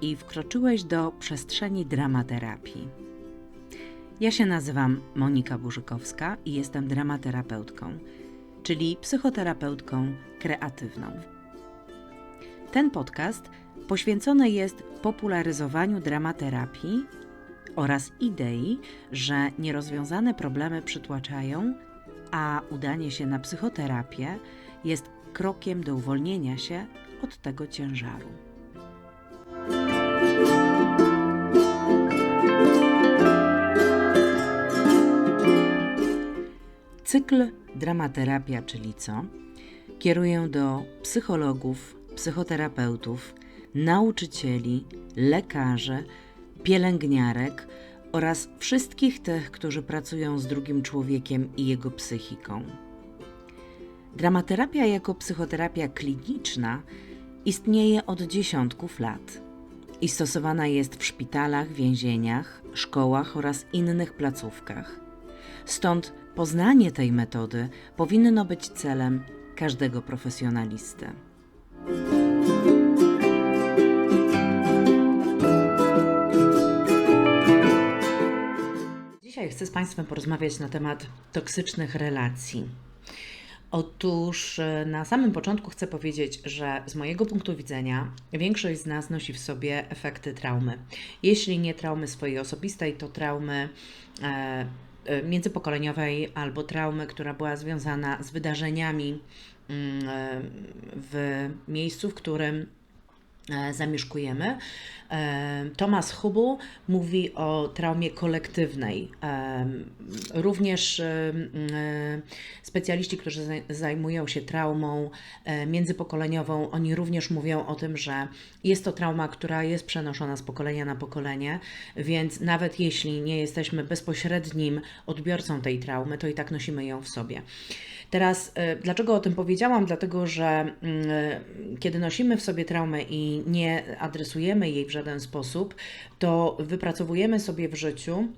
i wkroczyłeś do przestrzeni dramaterapii. Ja się nazywam Monika Burzykowska i jestem dramaterapeutką, czyli psychoterapeutką kreatywną. Ten podcast poświęcony jest popularyzowaniu dramaterapii oraz idei, że nierozwiązane problemy przytłaczają, a udanie się na psychoterapię jest krokiem do uwolnienia się od tego ciężaru. Cykl Dramaterapia, czyli co? Kieruję do psychologów, psychoterapeutów, nauczycieli, lekarzy, pielęgniarek oraz wszystkich tych, którzy pracują z drugim człowiekiem i jego psychiką. Dramaterapia jako psychoterapia kliniczna istnieje od dziesiątków lat i stosowana jest w szpitalach, więzieniach, szkołach oraz innych placówkach. Stąd poznanie tej metody powinno być celem każdego profesjonalisty. Dzisiaj chcę z Państwem porozmawiać na temat toksycznych relacji. Otóż e, na samym początku chcę powiedzieć, że z mojego punktu widzenia większość z nas nosi w sobie efekty traumy. Jeśli nie traumy swojej osobistej, to traumy e, międzypokoleniowej albo traumy, która była związana z wydarzeniami mm, e, w miejscu, w którym e, zamieszkujemy. E, Thomas Hubble mówi o traumie kolektywnej. E, Również e, e, specjaliści, którzy zaj- zajmują się traumą e, międzypokoleniową, oni również mówią o tym, że jest to trauma, która jest przenoszona z pokolenia na pokolenie, więc nawet jeśli nie jesteśmy bezpośrednim odbiorcą tej traumy, to i tak nosimy ją w sobie. Teraz, e, dlaczego o tym powiedziałam? Dlatego, że mm, kiedy nosimy w sobie traumę i nie adresujemy jej w żaden sposób, to wypracowujemy sobie w życiu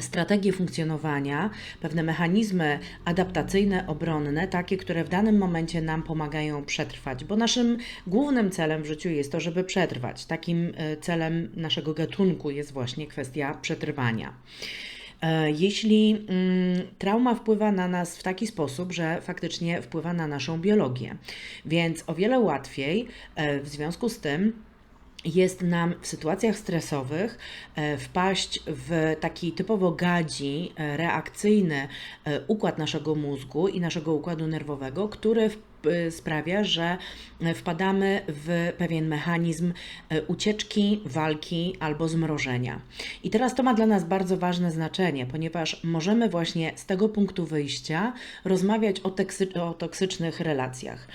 strategie funkcjonowania, pewne mechanizmy adaptacyjne, obronne, takie, które w danym momencie nam pomagają przetrwać, bo naszym głównym celem w życiu jest to, żeby przetrwać. Takim e, celem naszego gatunku jest właśnie kwestia przetrwania. E, Jeśli mm, trauma wpływa na nas w taki sposób, że faktycznie wpływa na naszą biologię, więc o wiele łatwiej e, w związku z tym jest nam w sytuacjach stresowych e, wpaść w taki typowo gadzi, reakcyjny układ naszego mózgu i naszego układu nerwowego, który sprawia, że wpadamy w pewien mechanizm e, ucieczki, walki albo zmrożenia. I teraz to ma dla nas bardzo ważne znaczenie, ponieważ możemy właśnie z tego punktu wyjścia rozmawiać o toksycznych relacjach.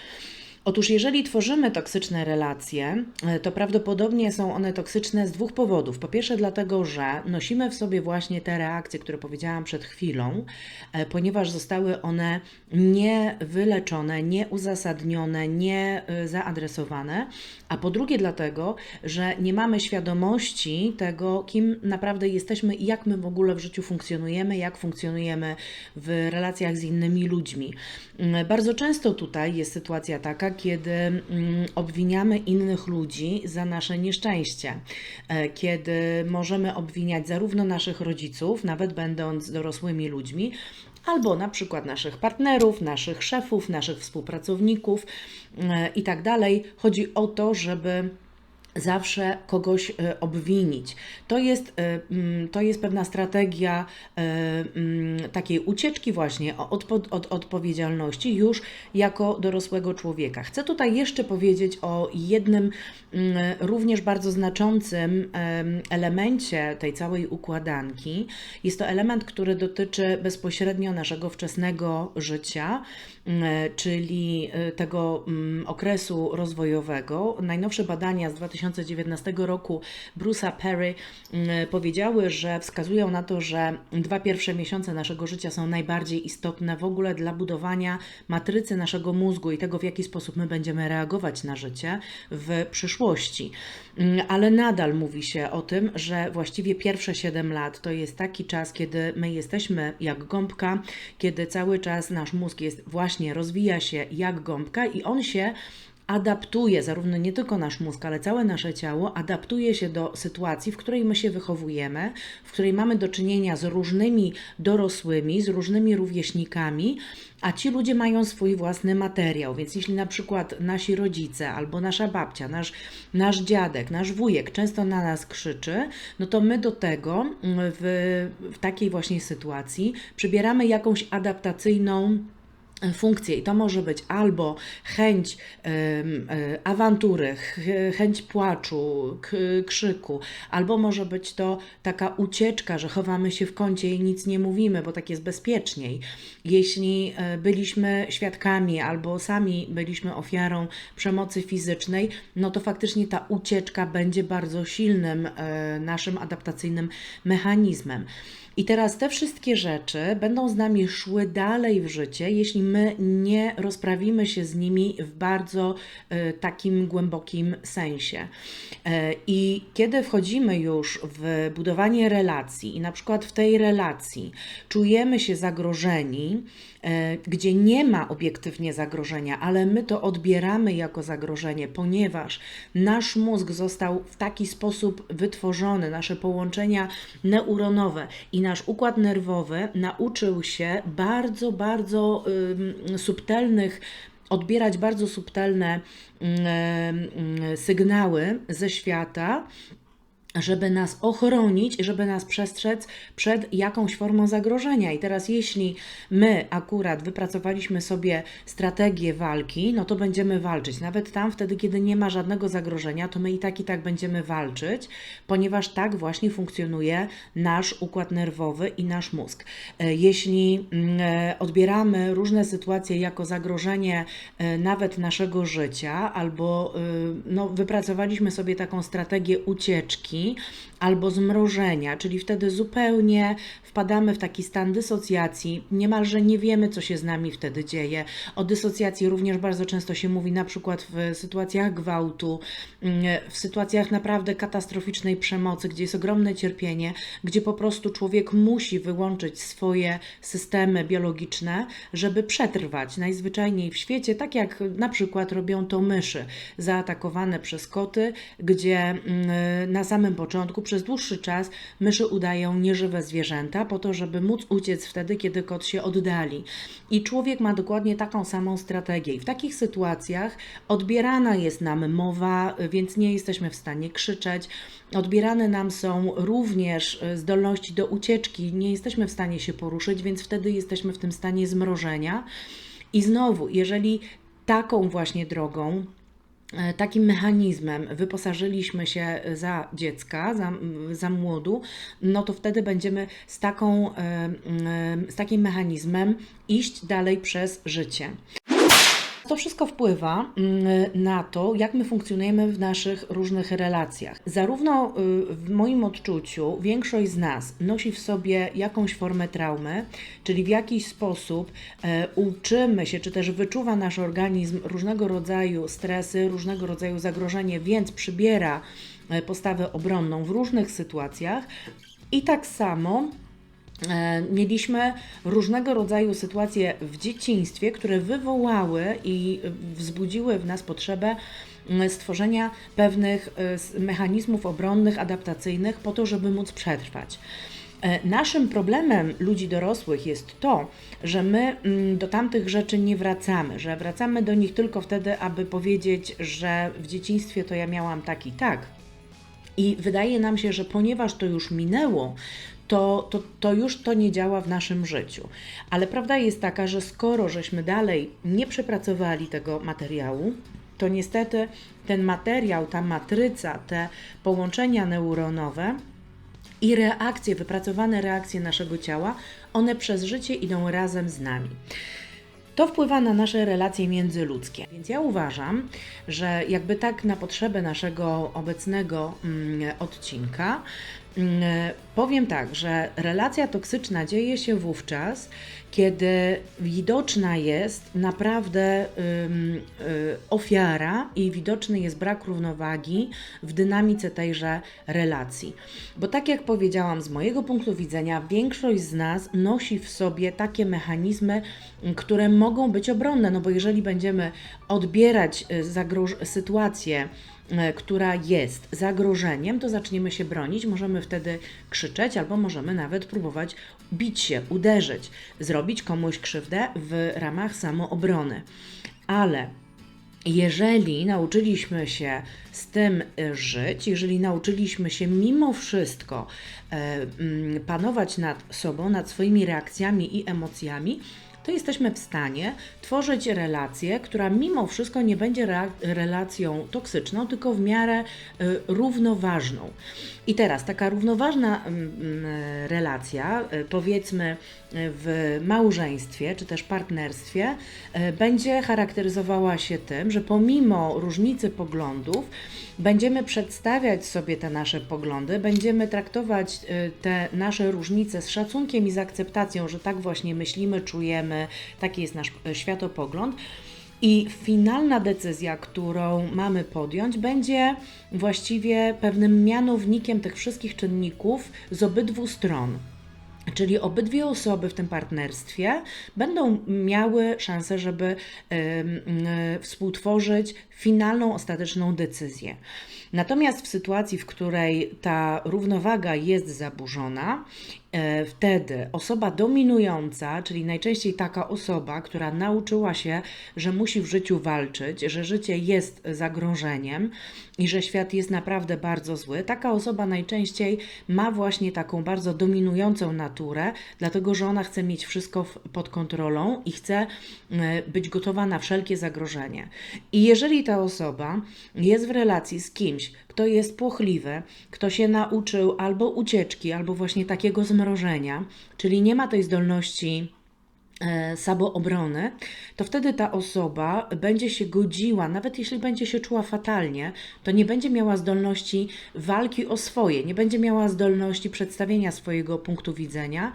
Otóż, jeżeli tworzymy toksyczne relacje, e, to prawdopodobnie są one toksyczne z dwóch powodów. Po pierwsze, dlatego, że nosimy w sobie właśnie te reakcje, które powiedziałam przed chwilą, e, ponieważ zostały one niewyleczone, nieuzasadnione, nie e. A po drugie, dlatego, że nie mamy świadomości tego, kim naprawdę jesteśmy i jak my w ogóle w życiu funkcjonujemy, jak funkcjonujemy w relacjach z innymi ludźmi. Mm, Bardzo często tutaj jest sytuacja taka, kiedy mm, obwiniamy innych ludzi za nasze nieszczęście, e, kiedy możemy obwiniać zarówno naszych rodziców, nawet będąc dorosłymi ludźmi, albo na przykład naszych partnerów, naszych szefów, naszych współpracowników e, i tak. Chodzi o to, żeby zawsze kogoś e, obwinić. To jest, e, mm, to jest pewna strategia e, mm, takiej ucieczki właśnie od, od odpowiedzialności już jako dorosłego człowieka. Chcę tutaj jeszcze powiedzieć o jednym mm, również bardzo znaczącym em, elemencie tej całej układanki. Jest to element, który dotyczy bezpośrednio naszego wczesnego życia, czyli e, tego mm, okresu rozwojowego. Najnowsze badania z 2019 roku Bruce'a Perry mm, powiedziały, że wskazują na to, że dwa pierwsze miesiące naszego życia są najbardziej istotne w ogóle dla budowania matrycy naszego mózgu i tego, w jaki sposób my będziemy reagować na życie w przyszłości. Mm, Ale nadal mówi się o tym, że właściwie pierwsze 7 lat to jest taki czas, kiedy my jesteśmy jak gąbka, kiedy cały czas nasz mózg jest właśnie rozwija się jak gąbka i on się adaptuje, zarówno nie tylko nasz mózg, ale całe nasze ciało, adaptuje się do sytuacji, w której my się wychowujemy, w której mamy do czynienia z różnymi dorosłymi, z różnymi rówieśnikami, a ci ludzie mają swój własny materiał. Więc jeśli na przykład nasi rodzice albo nasza babcia, nasz, nasz dziadek, nasz wujek często na nas krzyczy, no to my do tego w, w takiej właśnie sytuacji przybieramy jakąś adaptacyjną funkcje. I to może być albo chęć y, awantury, chęć płaczu, krzyku, albo może być to taka ucieczka, że chowamy się w kącie i nic nie mówimy, bo tak jest bezpieczniej. Jeśli e, byliśmy świadkami albo sami byliśmy ofiarą przemocy fizycznej, no to faktycznie ta ucieczka będzie bardzo silnym e, naszym adaptacyjnym mechanizmem. I teraz te wszystkie rzeczy będą z nami szły dalej w życie, jeśli my nie rozprawimy się z nimi w bardzo y, takim głębokim sensie. Y, I kiedy wchodzimy już w budowanie relacji, i na przykład w tej relacji czujemy się zagrożeni, E, gdzie nie ma obiektywnie zagrożenia, ale my to odbieramy jako zagrożenie, ponieważ nasz mózg został w taki sposób wytworzony, nasze połączenia neuronowe i nasz układ nerwowy nauczył się bardzo, bardzo subtelnych odbierać bardzo subtelne y, y, sygnały ze świata, żeby nas ochronić, żeby nas przestrzec przed jakąś formą zagrożenia. I teraz, jeśli my akurat wypracowaliśmy sobie strategię walki, no to będziemy walczyć. Nawet tam, wtedy, kiedy nie ma żadnego zagrożenia, to my i tak i tak będziemy walczyć, ponieważ tak właśnie funkcjonuje nasz układ nerwowy i nasz mózg. E, jeśli mm, e, odbieramy różne sytuacje jako zagrożenie e, nawet naszego życia, albo no, wypracowaliśmy sobie taką strategię ucieczki, albo zmrożenia, czyli wtedy zupełnie wpadamy w taki stan dysocjacji, niemalże nie wiemy, co się z nami wtedy dzieje. O dysocjacji również bardzo często się mówi, na przykład w sytuacjach gwałtu, mm, w sytuacjach naprawdę katastroficznej przemocy, gdzie jest ogromne cierpienie, gdzie po prostu człowiek musi wyłączyć swoje systemy biologiczne, żeby przetrwać najzwyczajniej w świecie, tak jak na przykład robią to myszy zaatakowane przez koty, gdzie mm, na samym początku przez dłuższy czas myszy udają nieżywe zwierzęta, po to, żeby móc uciec wtedy, kiedy kot się oddali. I człowiek ma dokładnie taką samą strategię. I w takich sytuacjach odbierana jest nam mowa, więc nie jesteśmy w stanie krzyczeć. Odbierane nam są również e, zdolności do ucieczki, nie jesteśmy w stanie się poruszyć, więc wtedy jesteśmy w tym stanie zmrożenia. I znowu, jeżeli taką właśnie drogą takim mechanizmem wyposażyliśmy się za dziecka, za, za młodu, no to wtedy będziemy z, taką, e, z takim mechanizmem iść dalej przez życie. To wszystko wpływa mm, na to, jak my funkcjonujemy w naszych różnych relacjach. Zarówno y, w moim odczuciu większość z nas nosi w sobie jakąś formę traumy, czyli w jakiś sposób e, uczymy się, czy też wyczuwa nasz organizm różnego rodzaju stresy, różnego rodzaju zagrożenie, więc przybiera e, postawę obronną w różnych sytuacjach. I tak samo mieliśmy różnego rodzaju sytuacje w dzieciństwie, które wywołały i wzbudziły w nas potrzebę stworzenia pewnych e, mechanizmów obronnych, adaptacyjnych, po to, żeby móc przetrwać. E, naszym problemem ludzi dorosłych jest to, że my do tamtych rzeczy nie wracamy, że wracamy do nich tylko wtedy, aby powiedzieć, że w dzieciństwie to ja miałam tak i tak. I wydaje nam się, że ponieważ to już minęło, to, to, to już to nie działa w naszym życiu. Ale prawda jest taka, że skoro żeśmy dalej nie przepracowali tego materiału, to niestety ten materiał, ta matryca, te połączenia neuronowe i reakcje, wypracowane reakcje naszego ciała, one przez życie idą razem z nami. To wpływa na nasze relacje międzyludzkie. Więc ja uważam, że jakby tak na potrzeby naszego obecnego mm, odcinka, Powiem tak, że relacja toksyczna dzieje się wówczas, kiedy widoczna jest naprawdę y, ofiara i widoczny jest brak równowagi w dynamice tejże relacji. Bo tak jak powiedziałam, z mojego punktu widzenia, większość z nas nosi w sobie takie mechanizmy, które mogą być obronne, no bo jeżeli będziemy odbierać y, sytuację, e, która jest zagrożeniem, to zaczniemy się bronić, możemy wtedy krzyczeć albo możemy nawet próbować bić się, uderzyć, zrobić komuś krzywdę w ramach samoobrony. Ale jeżeli nauczyliśmy się z tym y, żyć, jeżeli nauczyliśmy się mimo wszystko e, panować nad sobą, nad swoimi reakcjami i emocjami, to jesteśmy w stanie tworzyć relację, która mimo wszystko nie będzie relacją toksyczną, tylko w miarę y, równoważną. I teraz taka równoważna mm, mm, relacja, y, powiedzmy y, w małżeństwie czy też partnerstwie, będzie charakteryzowała się tym, że pomimo różnicy poglądów, będziemy przedstawiać sobie te nasze poglądy, będziemy traktować te nasze różnice z szacunkiem i z akceptacją, że tak właśnie myślimy, czujemy, taki jest nasz y, światopogląd. I finalna decyzja, którą mamy podjąć, będzie właściwie pewnym mianownikiem tych wszystkich czynników z obydwu stron. Czyli obydwie osoby w tym partnerstwie będą miały szansę, żeby em, y, współtworzyć finalną, ostateczną decyzję. Natomiast w sytuacji, w której ta równowaga jest zaburzona, e, wtedy osoba dominująca, czyli najczęściej taka osoba, która nauczyła się, że musi w życiu walczyć, że życie jest zagrożeniem i że świat jest naprawdę bardzo zły, taka osoba najczęściej ma właśnie taką bardzo dominującą naturę, dlatego że ona chce mieć wszystko pod kontrolą i chce e, być gotowa na wszelkie zagrożenie. I jeżeli ta osoba jest w relacji z kimś, kto jest płochliwy, kto się nauczył albo ucieczki, albo właśnie takiego zmrożenia, czyli nie ma tej zdolności samoobrony, to wtedy ta osoba będzie się godziła, nawet jeśli będzie się czuła fatalnie, to nie będzie miała zdolności walki o swoje, nie będzie miała zdolności przedstawienia swojego punktu widzenia,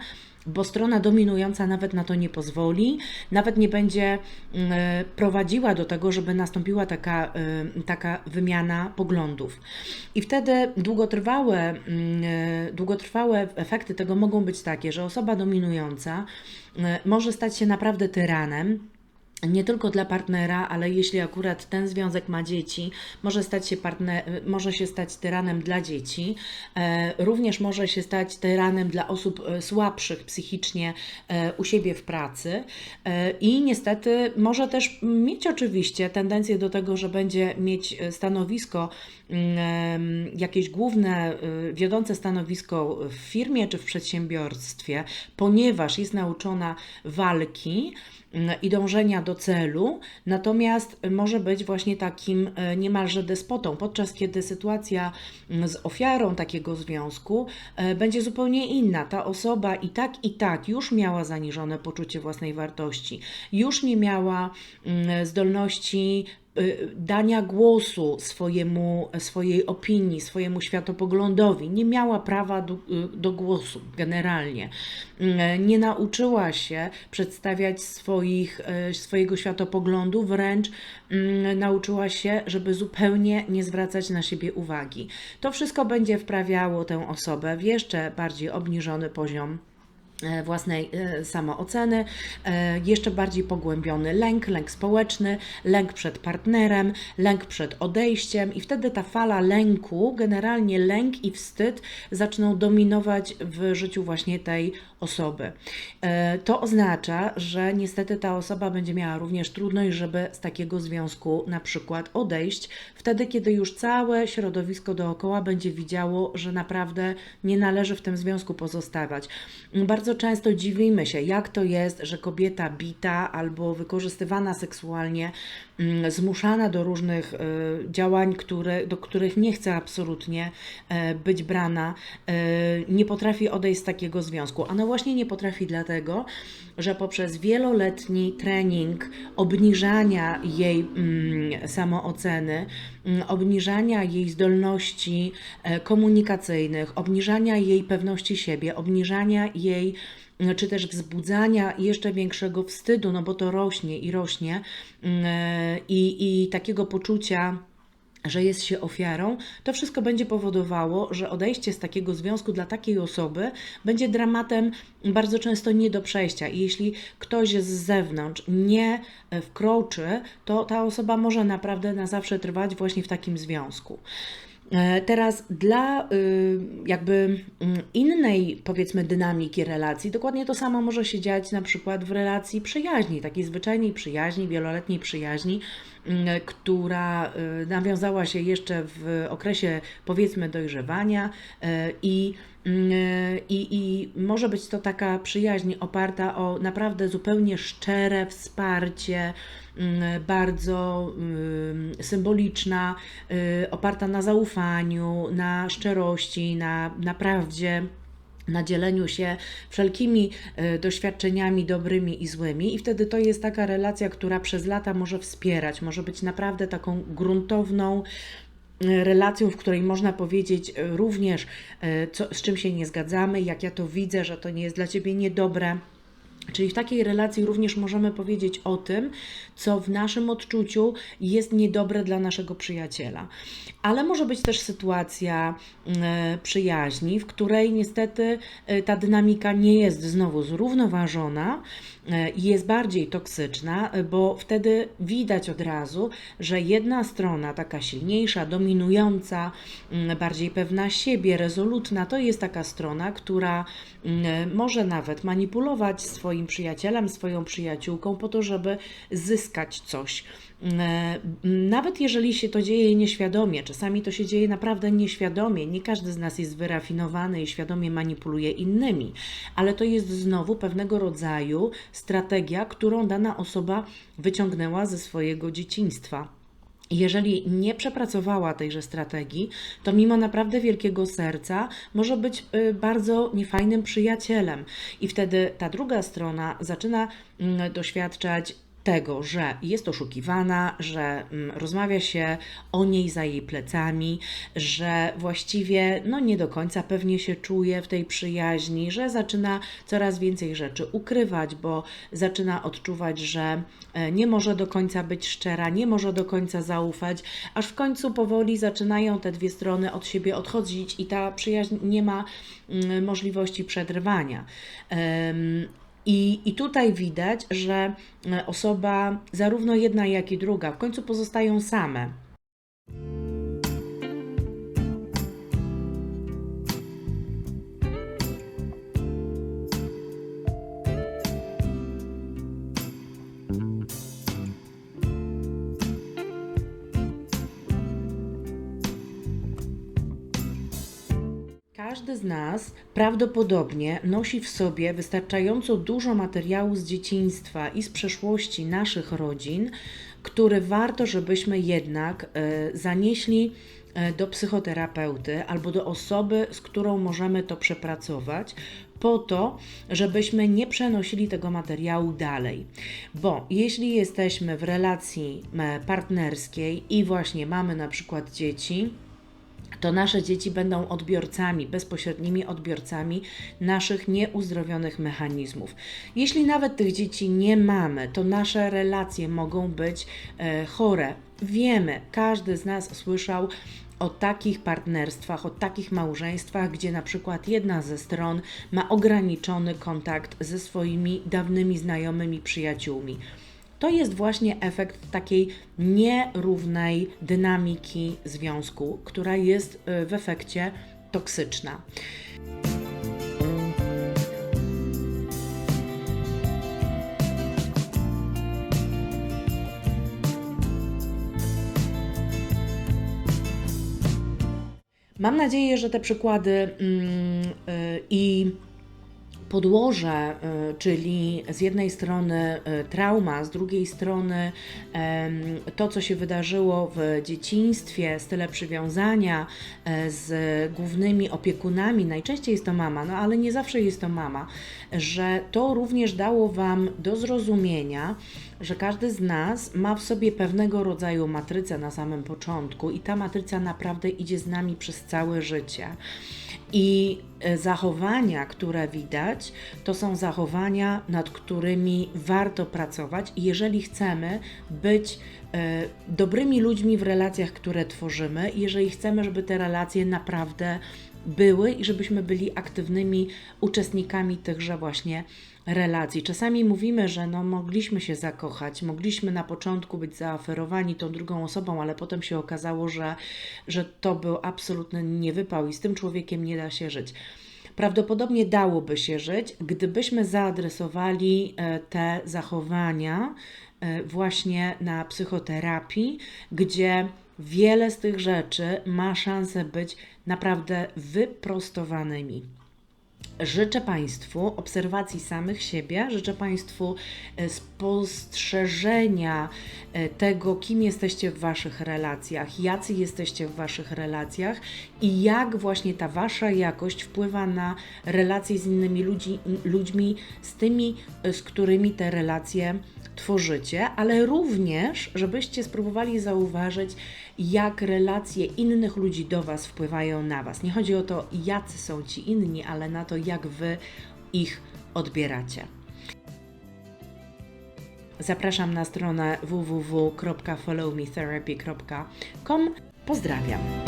bo strona dominująca nawet na to nie pozwoli, nawet nie będzie mm, e, prowadziła do tego, żeby nastąpiła taka, y, taka wymiana poglądów. I wtedy długotrwałe, mm, e, długotrwałe efekty tego mogą być takie, że osoba dominująca może stać się naprawdę tyranem, nie tylko dla partnera, ale jeśli akurat ten związek ma dzieci, może stać się, partner, może się stać tyranem dla dzieci, e, również może się stać tyranem dla osób słabszych psychicznie u siebie w pracy i niestety może też mieć oczywiście tendencję do tego, że będzie mieć stanowisko, jakieś główne, y, wiodące stanowisko w firmie czy w przedsiębiorstwie, ponieważ jest nauczona walki, mm, i dążenia do celu, natomiast może być właśnie takim e, niemalże despotą, podczas kiedy sytuacja mm, z ofiarą takiego związku e, będzie zupełnie inna. Ta osoba i tak, i tak już miała zaniżone poczucie własnej wartości, już nie miała mm, zdolności dania głosu swojemu, swojej opinii, swojemu światopoglądowi. Nie miała prawa do, y, do głosu generalnie. Mm, Nie nauczyła się przedstawiać swoich, swojego światopoglądu, wręcz nauczyła się, żeby zupełnie nie zwracać na siebie uwagi. To wszystko będzie wprawiało tę osobę w jeszcze bardziej obniżony poziom własnej e, samooceny, e, jeszcze bardziej pogłębiony lęk, lęk społeczny, lęk przed partnerem, lęk przed odejściem i wtedy ta fala lęku, generalnie lęk i wstyd zaczną dominować w życiu właśnie tej osoby. E, To oznacza, że niestety ta osoba będzie miała również trudność, żeby z takiego związku na przykład odejść, wtedy kiedy już całe środowisko dookoła będzie widziało, że naprawdę nie należy w tym związku pozostawać. Bardzo bardzo często dziwimy się, jak to jest, że kobieta bita albo wykorzystywana seksualnie, mm, zmuszana do różnych e, działań, które, do których nie chce absolutnie e, być brana, e, nie potrafi odejść z takiego związku. A no właśnie nie potrafi dlatego, że poprzez wieloletni trening obniżania jej mm, samooceny, mm, obniżania jej zdolności komunikacyjnych, obniżania jej pewności siebie, obniżania jej czy też wzbudzania jeszcze większego wstydu, no bo to rośnie i rośnie, mm, e, i, i takiego poczucia, że jest się ofiarą, to wszystko będzie powodowało, że odejście z takiego związku dla takiej osoby będzie dramatem bardzo często nie do przejścia. I jeśli ktoś z zewnątrz nie wkroczy, to ta osoba może naprawdę na zawsze trwać właśnie w takim związku. E, Teraz dla y, jakby mm, innej, powiedzmy, dynamiki relacji, dokładnie to samo może się dziać na przykład w relacji przyjaźni, takiej zwyczajnej przyjaźni, wieloletniej przyjaźni, która y, nawiązała się jeszcze w okresie, powiedzmy, dojrzewania e, i i, I może być to taka przyjaźń oparta o naprawdę zupełnie szczere wsparcie, bardzo symboliczna, y, oparta na zaufaniu, na szczerości, na, na prawdzie na dzieleniu się wszelkimi e, doświadczeniami dobrymi i złymi, i wtedy to jest taka relacja, która przez lata może wspierać, może być naprawdę taką gruntowną e, relacją, w której można powiedzieć e, również, co, z czym się nie zgadzamy, jak ja to widzę, że to nie jest dla ciebie niedobre. Czyli w takiej relacji również możemy powiedzieć o tym, co w naszym odczuciu jest niedobre dla naszego przyjaciela. Ale może być też sytuacja e, przyjaźni, w której niestety e, ta dynamika nie jest znowu zrównoważona jest bardziej toksyczna, bo wtedy widać od razu, że jedna strona, taka silniejsza, dominująca, mm, bardziej pewna siebie, rezolutna, to jest taka strona, która mm, może nawet manipulować swoim przyjacielem, swoją przyjaciółką po to, żeby zyskać coś. E, Nawet jeżeli się to dzieje nieświadomie, czasami to się dzieje naprawdę nieświadomie, nie każdy z nas jest wyrafinowany i świadomie manipuluje innymi, ale to jest znowu pewnego rodzaju strategia, którą dana osoba wyciągnęła ze swojego dzieciństwa. Jeżeli nie przepracowała tejże strategii, to mimo naprawdę wielkiego serca może być y, bardzo niefajnym przyjacielem. I wtedy ta druga strona zaczyna mm, doświadczać tego, że jest oszukiwana, że mm, rozmawia się o niej za jej plecami, że właściwie no nie do końca pewnie się czuje w tej przyjaźni, że zaczyna coraz więcej rzeczy ukrywać, bo zaczyna odczuwać, że e, nie może do końca być szczera, nie może do końca zaufać, aż w końcu powoli zaczynają te dwie strony od siebie odchodzić i ta przyjaźń nie ma mm, możliwości przetrwania. I, I tutaj widać, że e, osoba, zarówno jedna, jak i druga, w końcu pozostają same. Każdy z nas prawdopodobnie nosi w sobie wystarczająco dużo materiału z dzieciństwa i z przeszłości naszych rodzin, który warto, żebyśmy jednak e, zanieśli e, do psychoterapeuty albo do osoby, z którą możemy to przepracować, po to, żebyśmy nie przenosili tego materiału dalej. Bo jeśli jesteśmy w relacji partnerskiej i właśnie mamy na przykład dzieci, to nasze dzieci będą odbiorcami, bezpośrednimi odbiorcami naszych nieuzdrowionych mechanizmów. Jeśli nawet tych dzieci nie mamy, to nasze relacje mogą być e, chore. Wiemy, każdy z nas słyszał o takich partnerstwach, o takich małżeństwach, gdzie na przykład jedna ze stron ma ograniczony kontakt ze swoimi dawnymi znajomymi, przyjaciółmi. To jest właśnie efekt takiej nierównej dynamiki związku, która jest y, w efekcie toksyczna. Mam nadzieję, że te przykłady mm, y, i podłoże, y, czyli z jednej strony y, trauma, z drugiej strony to, co się wydarzyło w dzieciństwie, style przywiązania e, z głównymi opiekunami, najczęściej jest to mama, no ale nie zawsze jest to mama, że to również dało Wam do zrozumienia, że każdy z nas ma w sobie pewnego rodzaju matrycę na samym początku i ta matryca naprawdę idzie z nami przez całe życie. I e, zachowania, które widać, to są zachowania, nad którymi warto pracować. Jeżeli chcemy być e, dobrymi ludźmi w relacjach, które tworzymy, jeżeli chcemy, żeby te relacje naprawdę były i żebyśmy byli aktywnymi uczestnikami tychże właśnie relacji. Czasami mówimy, że no, mogliśmy się zakochać, mogliśmy na początku być zaoferowani tą drugą osobą, ale potem się okazało, że, że to był absolutny niewypał i z tym człowiekiem nie da się żyć. Prawdopodobnie dałoby się żyć, gdybyśmy zaadresowali e, te zachowania e, właśnie na psychoterapii, gdzie wiele z tych rzeczy ma szansę być naprawdę wyprostowanymi. Życzę Państwu obserwacji samych siebie, życzę Państwu e, spostrzeżenia e, tego, kim jesteście w Waszych relacjach, jacy jesteście w Waszych relacjach i jak właśnie ta Wasza jakość wpływa na relacje z innymi ludzi, ludźmi, z tymi, e, z którymi te relacje tworzycie, ale również, żebyście spróbowali zauważyć, jak relacje innych ludzi do Was wpływają na Was. Nie chodzi o to, jacy są ci inni, ale na to, jak Wy ich odbieracie. Zapraszam na stronę www.followmetherapy.com. Pozdrawiam.